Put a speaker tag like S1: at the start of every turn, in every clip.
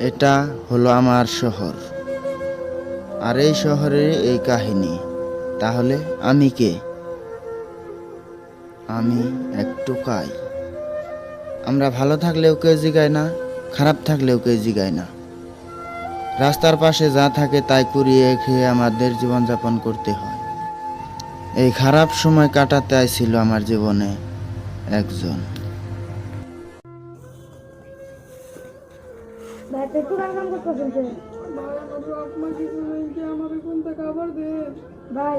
S1: এটা হলো আমার শহর। আর এই শহরের এই কাহিনী। তাহলে আমি কে? আমি এক টোকাই আমরা ভালো থাকলেও কেউ জিগায় না, খারাপ থাকলেও কেউ জিগায় না। রাস্তার পাশে যা থাকে তাই কুড়িয়ে খেয়ে আমাদের জীবনযাপন করতে হয়। এই খারাপ সময় কাটাতে আইছিল আমার জীবনে একজন।
S2: ভাই পেট্রো কার কাম করতেছেন
S3: আমার কি আমার
S2: ভাই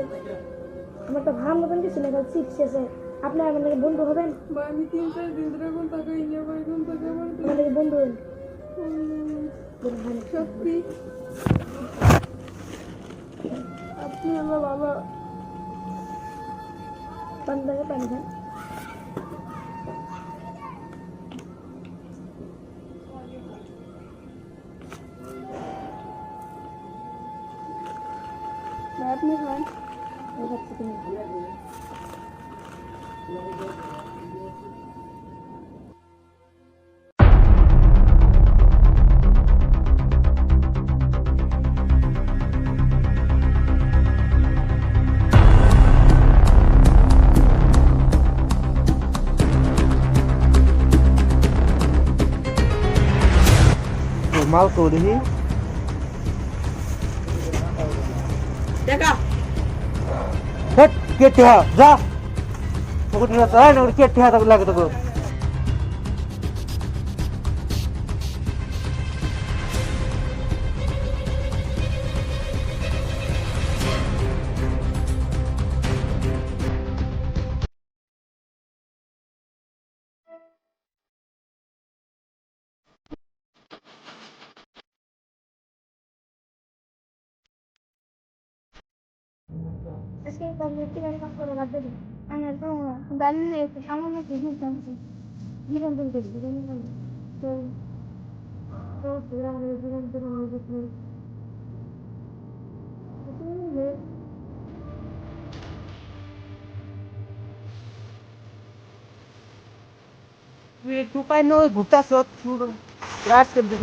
S2: আমার তো ভালো মতন কিছু না সিট শেষে আপনি আমার বন্ধু হবেন?
S3: ভাই আমি তিন চার দিন ধরে কোন টাকা ইনে ভাই কোন টাকা
S2: আমার বন্ধু হবেন।
S3: সত্যি। আপনি হলো বাবা
S2: পানি পানি খান
S3: ভাই আপনি খান
S2: এই খাচ্ছি তুমি
S4: হেট কেটে হা যা তোকে না তাই না কেটে হা লাগে তোকে
S2: আজকে তাহলে একটি গাড়ি কাজ করে বাদ দিই আমি আর করব না গাড়ি নিয়ে একটু সামান্য কিছু জানছি জীবন চলতে জীবন চলতে তো তো জীবন জীবন জীবন জীবন
S4: তুই একটু পাই নয় ঘুরতাছ তুই রাত করে দে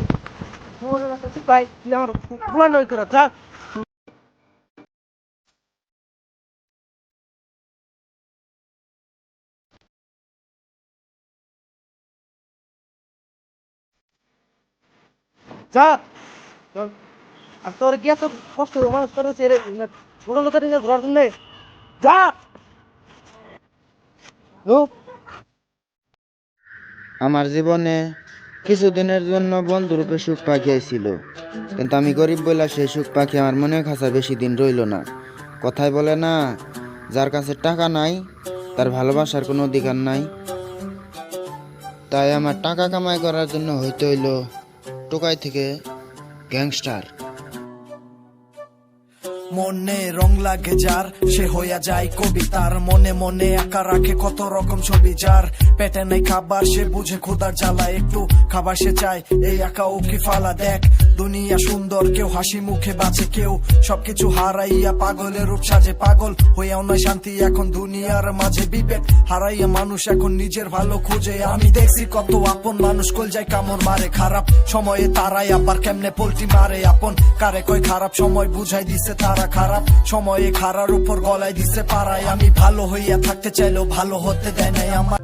S4: মোর রাত পাই আমার পুরা নয় করে যা
S1: আমার জীবনে কিছুদিনের জন্য বন্ধুরূপে সুখ পাখি কিন্তু আমি গরিব বলে সেই সুখ পাখি আমার মনে কাছে বেশি দিন রইল না। কথায় বলে না, যার কাছে টাকা নাই, তার ভালোবাসার কোনো অধিকার নাই। তাই আমার টাকা কামাই করার জন্য হইতে হইল টোকাই থেকে গ্যাংস্টার।
S5: মনে রং লাগে যার, সে হইয়া যায় কবিতার। মনে মনে একা রাখে কত রকম ছবি যার। পেটে নেই খাবার, সে বুঝে খোদার জ্বালা একটু খাবার সে চায়। এই একা ও কি ফালা দেখ? দুনিয়া সুন্দর, কেউ হাসি মুখে বাঁচে, কেউ সবকিছু হারাইয়া পাগলের রূপ সাজে পাগল। হইয়াও নয় শান্তি, এখন দুনিয়ার মাঝে বিবেক হারাইয়া মানুষ এখন নিজের ভালো খুঁজে। আমি দেখছি কত আপন মানুষ, কল যায় কামড় মারে খারাপ। সময়ে তারাই আবার কেমনে পোল্টি মারে আপন? কারে কয় খারাপ? সময় বুঝাই দিছে তারা খারাপ। সময়ে খারার উপর গলায় দিছে পারায় আমি ভালো হইয়া থাকতে চাইলেও ভালো হতে দেয় নাই আমার।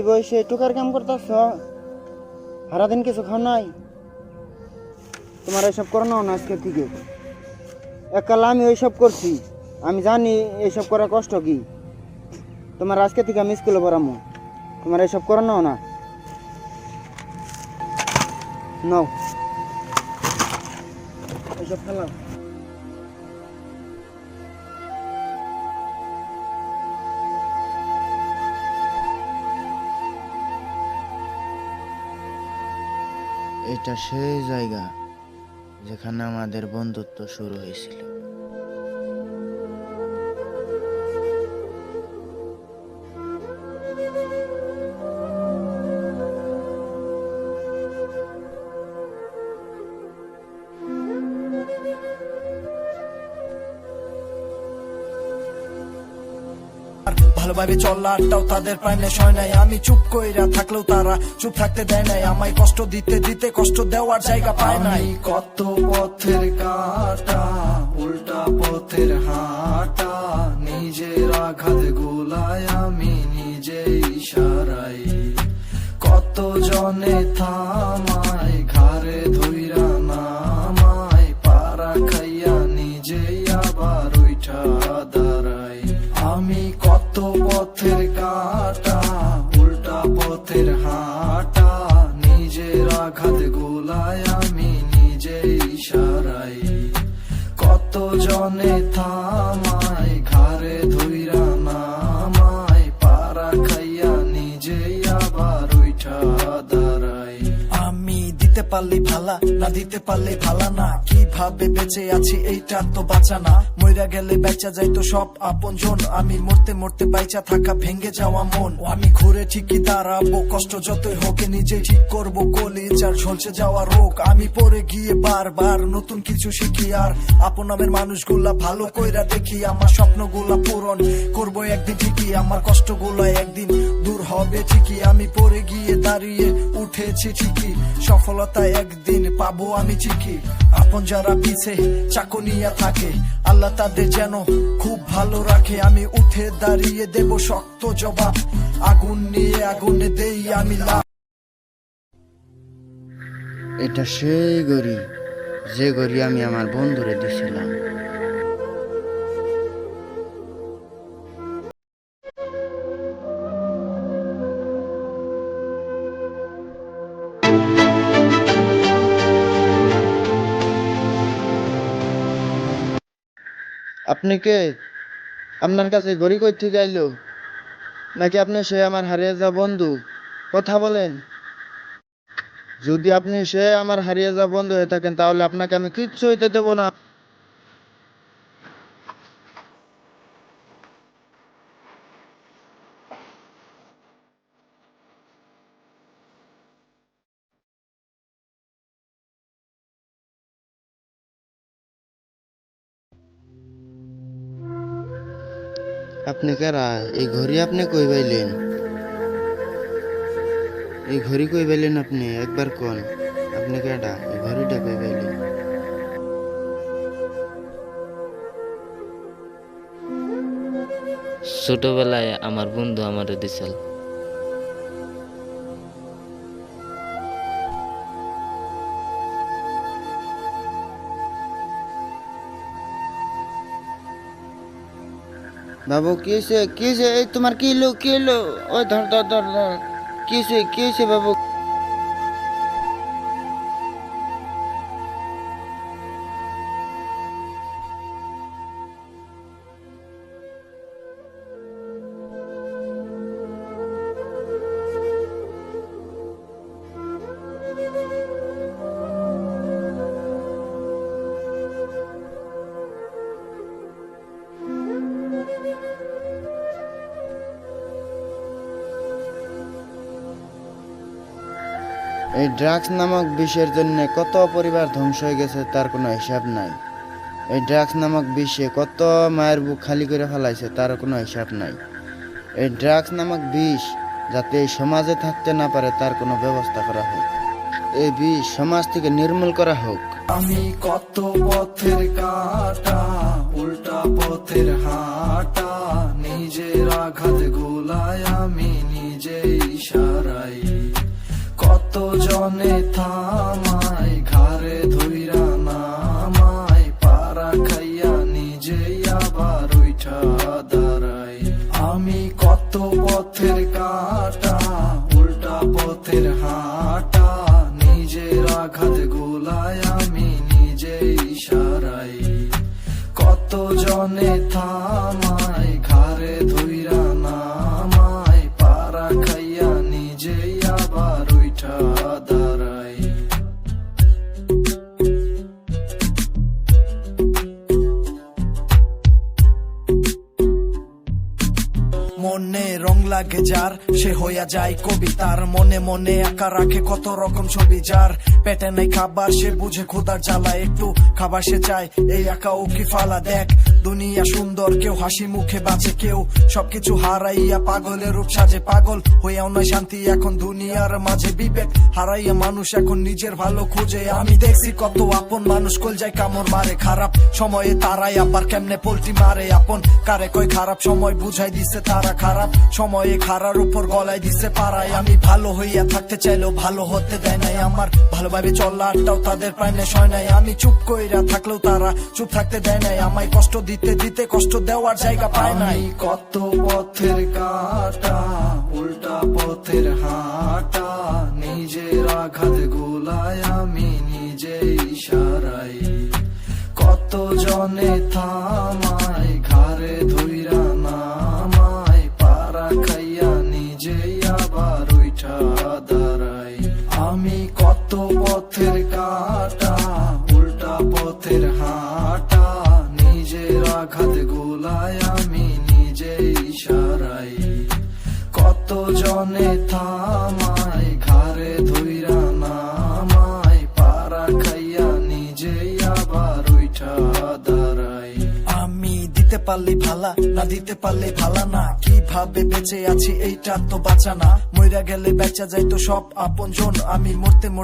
S1: এই বয়সে টুকার কাম করতেছ? সারাদিন কিছু খাও নাই? তোমার এসব করানো না আজকে থেকে একাল আমি ওইসব করছি। আমি জানি এইসব করা কষ্ট কি। তোমার আজকে থেকে আমি স্কুলে পড়ামো। তোমার এসব করানো না নাও। এসব খেলাম এটা সেই জায়গা যেখানে আমাদের বন্ধুত্ব শুরু হয়েছিল।
S6: ভালোভাবে চলারটাও তাদের প্রাণে সয় নাই। আমি চুপ কইরা থাকলেও তারা চুপ থাকতে দেয় নাই। আমায় কষ্ট দিতে দিতে কষ্ট দেওয়ার জায়গা পায় নাই। কত পথের কাটা, উল্টা পথের হাঁটা, নিজের আঘাত গোলায় আমি নিজে ইশারাই কত জনে থামায় নিজেই ইশারাই কত জনে থামায় পারলে ভালা, না দিতে পারলে ভালা না। কীভাবে বেঁচে আছি এইটা তো বাঁচা না। মইরা গেলে বেচা যাই তো সব আপন জন আমি মরতে মরতে বাইচা থাকা ভেঙে যাওয়া মন। আমি ঘুরে ঠিকই দাঁড়াবো, কষ্ট যতই হোক নিজেই ঠিক করব। কলিজ আর ঝলসে যাওয়া রোগ, আমি পরে গিয়ে বারবার নতুন কিছু শিখি। আর আপন নামের মানুষগুলা ভালো কইরা দেখি, আমার স্বপ্নগুলা পূরণ করব একদিন ঠিকই। আমার কষ্টগুলা একদিন দূর হবে ঠিকই। আমি পরে গিয়ে দাঁড়িয়ে উঠেছি ঠিকই, সফলতা একদিন পাবো আমি ঠিকই। আপন যারা পিছে চাকনিয়া থাকে, আল্লাহ তাদের যেন খুব ভালো রাখে। আমি উঠে দাঁড়িয়ে দেব শক্ত জবাব, আগুন নিয়ে আগুনে দেই আমি লাভ
S1: এটা সেই গড়ি, যে গড়ি আমি আমার বন্ধুরে দিছিলাম। আপনি কে? আপনার কাছে গড়ি কই থেকে আইলো? নাকি আপনি সে আমার হারিয়ে যা বন্ধু? কথা বলেন। যদি আপনি সে আমার হারিয়ে যা বন্ধু হয়ে থাকেন, তাহলে আপনাকে আমি কিচ্ছু হইতে দেবো না। আপনি কারা? এই ঘড়ি আপনি কই পাইলেন? এই ঘড়ি কই পাইলেন আপনি? একবার কোন। আপনি কেডা এই ঘড়িটা কই পাইলেন?
S7: ছোটবেলায় আমার বন্ধু আমার দিছিল।
S1: বাবু, কি হয়েছে কি তোমার কি এলো কি এলো ও, ধর ধর ধর ধর। কি হয়েছে কি হয়েছে বাবু? এই ড্রাগস নামক বিষের জন্য কত পরিবার ধ্বংস হয়ে গেছে তার কোনো হিসাব নাই। এই ড্রাগস নামক বিষে কত মায়ের বুক খালি করে ফেলাইছে তার কোনো হিসাব নাই। এই ড্রাগস নামক বিষ যাতে এই সমাজে থাকতে না পারে তার কোনো ব্যবস্থা করা হোক। এই বিষ সমাজ থেকে নির্মূল করা হোক।
S6: আমি কত পথের কাটা, উল্টা পথের হাঁটা, নিজের আঘাত গোলায় আমি নিজে ইশারাই কত জনে থামায়, ঘাড়ে ধইরা নামায়, পারা খাইয়া নিজেই আবার উঠা দাঁড়াই আমি কত পথের কাটা, উল্টা পথের হাঁটা, নিজের আঘাত গোলায় আমি নিজে ইশারাই কত জনে থামায়, ঘাড়ে ধইরা নামায়, পারা খাইয়া নিজেই আবার মনে রং লাগে যার, সে হইয়া যায় কবিতার। মনে মনে একা রাখে কত রকম ছবি যার। পেটে নাই খাবার, সে বুঝে ক্ষুদার জ্বালা একটু খাবার সে চায়। এই একা ও কি ফালা দেখ
S5: দুনিয়া সুন্দর, কেউ হাসি মুখে বাঁচে, কেউ সবকিছু হারাইয়া পাগলের রূপ সাজে পাগল। হইয়াও নয় শান্তি, এখন দুনিয়ার মাঝে বিবেক হারাইয়া মানুষ এখন নিজের ভালো খোঁজে। আমি দেখছি কত আপন মানুষ, কল যায় কামড় মারে খারাপ সময়ে। তারাই আবার কেমনে পোল্টি মারে আপন? কারে কয় খারাপ সময়, বুঝাই দিছে তারা খারাপ সময়ে। খারার উপর গলায় দিছে পারায় আমি ভালো হইয়া থাকতে চাইলেও ভালো হতে দেয় নাই আমার। ভালোভাবে চলাটাও তাদের না সয় নাই। আমি চুপ কইরা থাকলেও তারা চুপ থাকতে দেয় নাই। আমায় কষ্ট দিতে দিতে কষ্ট দেওয়ার জায়গা পায় নাই। কত পথের কাটা, উল্টা পথের হাঁটা, নিজের আঘাত গোলায় আমি নিজেই সারাই। কত জনে থামায় ইশারাই কত জনে থামায়, ঘাড়ে ধইরা নামায়, পারা খাইয়া নিজেই আবার উঠা দাঁড়াই আমি দিতে পারলে ভালা, না দিতে পারলে ভালা না। কীভাবে বেঁচে আছি এইটা তো বাঁচা না। মইরা গেলে বেচা যাইতো সব আপন জন আমি মরতে মরতে